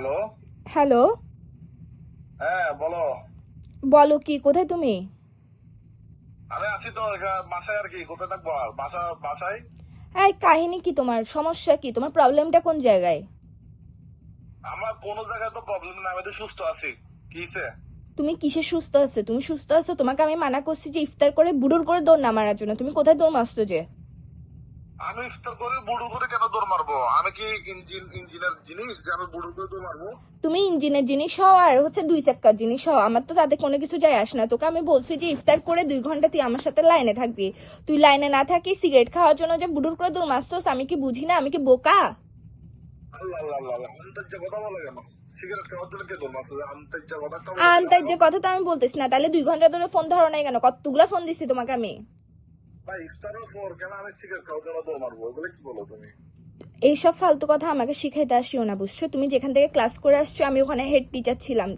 Hello? Hello? হ্যাঁ বলো। বলো কি কোথায় তুমি? আরে আছি তো বাসায় আর কি কোথায় থাকব? বাসা বাসায়? এই কাহিনী কি তোমার? সমস্যা কি? তোমার প্রবলেমটা কোন জায়গায়? আমার কোনো জায়গায় তো প্রবলেম না আমি তো সুস্থ আছি। কিসে তুমি কিসে সুস্থ আছো? তুমি সুস্থ আছো? তোমাকে আমি মানা করছি যে ইফতার করে বুড়োর করে দৌড় না মারার জন্য। তুমি কোথায় দৌড় মারছো যে? আমি ইফতার করে বুড়ো করে কেন দৌড় মারবো? আমি কি ইঞ্জিন ইঞ্জিনের জিনিস যে আমি বুড়ো করে দৌড় মারবো? তুমি ইঞ্জিনের জিনিস হও আর হচ্ছে দুই চাক্কার জিনিস হও। আমার তো তাতে কোনো কিছু যায় আসে না। তোকে আমি বলছি যে ইফতার করে দুই ঘণ্টা তুই আমার সাথে লাইনে থাকবি। তুই লাইনে না থাকি সিগারেট খাওয়ার জন্য যে বুড়োর করে দৌড় মারছোস আমি কি বুঝি না? আমি কি বোকা? আন্তার যে কথা তো আমি বলতেছি না। তাহলে দুই ঘণ্টা ধরে ফোন ধরো নাই কেন? কতগুলা ফোন দিছি তোমাকে আমি? এইসব ফালতু কথা আমাকে শিখাইতে আসিও না বুঝছ? তুমি যেখান থেকে ক্লাস করে আসছো আমি ওখানে হেড টিচার ছিলাম।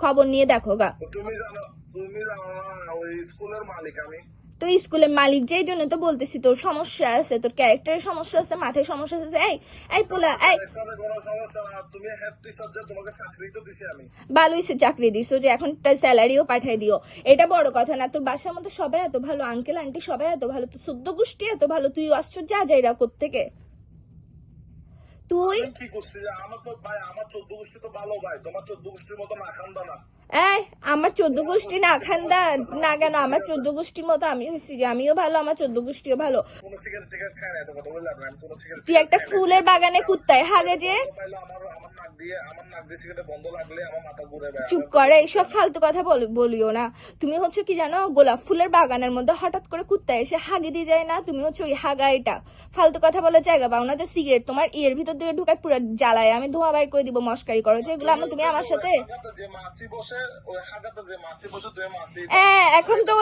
খবর নিয়ে দেখো গা। তুমি জানো তুমি জানো না ওই স্কুলের মালিক আমি। তো স্কুলের মালিক যেই জন্য তো বলতেছি, তোর সমস্যা আছে, তোর ক্যারেক্টারের সমস্যা আছে, মাথায় সমস্যা আছে এই এই পোলা, এই। ভালো হয়েছে চাকরি দিছো যে এখন স্যালারিও পাঠাই দিও। এটা বড় কথা না, তোর বাসার মধ্যে সবাই এত ভালো আঙ্কেল আন্টি সবাই এত ভালো, তোর শুদ্ধ গোষ্ঠী এত ভালো, তুই আশ্চর্য যা যাইরা কোত্থেকে? তুই কি করছি যে আমার তো ভাই, আমার চোদ্দ গোষ্ঠী তো ভালো, ভাই। তোমার চোদ্দ গোষ্ঠীর মতো না খান্দা না এই আমার চোদ্দ গোষ্ঠী না খান্দা না কেন আমার চোদ্দ গোষ্ঠীর মতো আমি হয়েছি যে আমিও ভালো আমার চোদ্দ গোষ্ঠীও ভালো। তুই একটা ফুলের বাগানে কুত্তায় হাগে যে। চুপ করে এইসব ফালতু কথা বল- বলিও না। তুমি হচ্ছে কি জানো গোলাপ ফুলের বাগানের মধ্যে হঠাৎ করে কুত্তা এসে হাগি দিয়ে যায় না? তুমি হচ্ছে ওই হাগা এটা। ফালতু কথা বলার জায়গা পাও না যে সিগারেট তোমার ইয়ের ভিতর দিয়ে ঢুকায় পুরো জ্বালায়। আমি ধোঁয়া বাইর করে দিব মস্কারি করো যে এগুলো আমি তুমি আমার সাথে। যে মাসি বসে এখন তো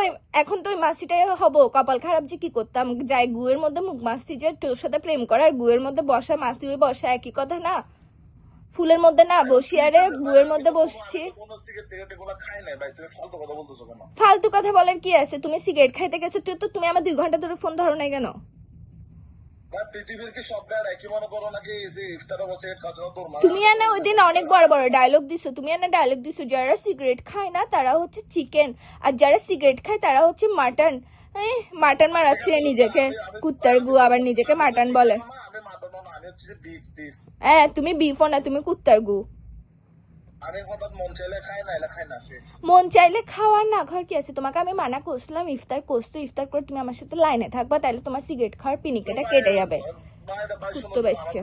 এখন তো ওই মাসিটাই হব। কপাল খারাপ যে কি করতাম? যাই গুয়ের মধ্যে মুখ মাসি যে তোর সাথে প্রেম করার গুয়ের মধ্যে বসা মাসি ওই বসা একই কথা না? ফুলের মধ্যে না বসি আরে গুয়ের মধ্যে বসছি। ফালতু কথা বলতেছো ফালতু কথা বলার কি আছে? তুমি সিগারেট খাইতে গেছো তুই তো তুমি আমার দুই ঘণ্টা ধরে ফোন ধরো নাই কেন? তুমি না ওই দিন অনেক বড় বড় ডায়লগ দিছো তুমি না ডায়লগ দিছো যারা সিগারেট খায় না তারা হচ্ছে চিকেন আর যারা সিগারেট খায় তারা হচ্ছে মাটন মাটন মারাচ্ছে নিজেকে কুত্তার গু আবার নিজেকে মাটন বলে হ্যাঁ তুমি বিফও না তুমি কুত্তার গু হঠাৎ মন চাইলে খাই না এলে খাই না শেষ। মন চাইলে খাওয়ার না ঘর কি আছে? তোমাকে আমি মানা করছিলাম ইফতার করছ ইফতার করে তুমি আমার সাথে লাইনে থাকবা তাহলে তোমার সিগারেট খাওয়ার পিনিকেটা কেটে যাবে। কুত্তো বাচ্চা।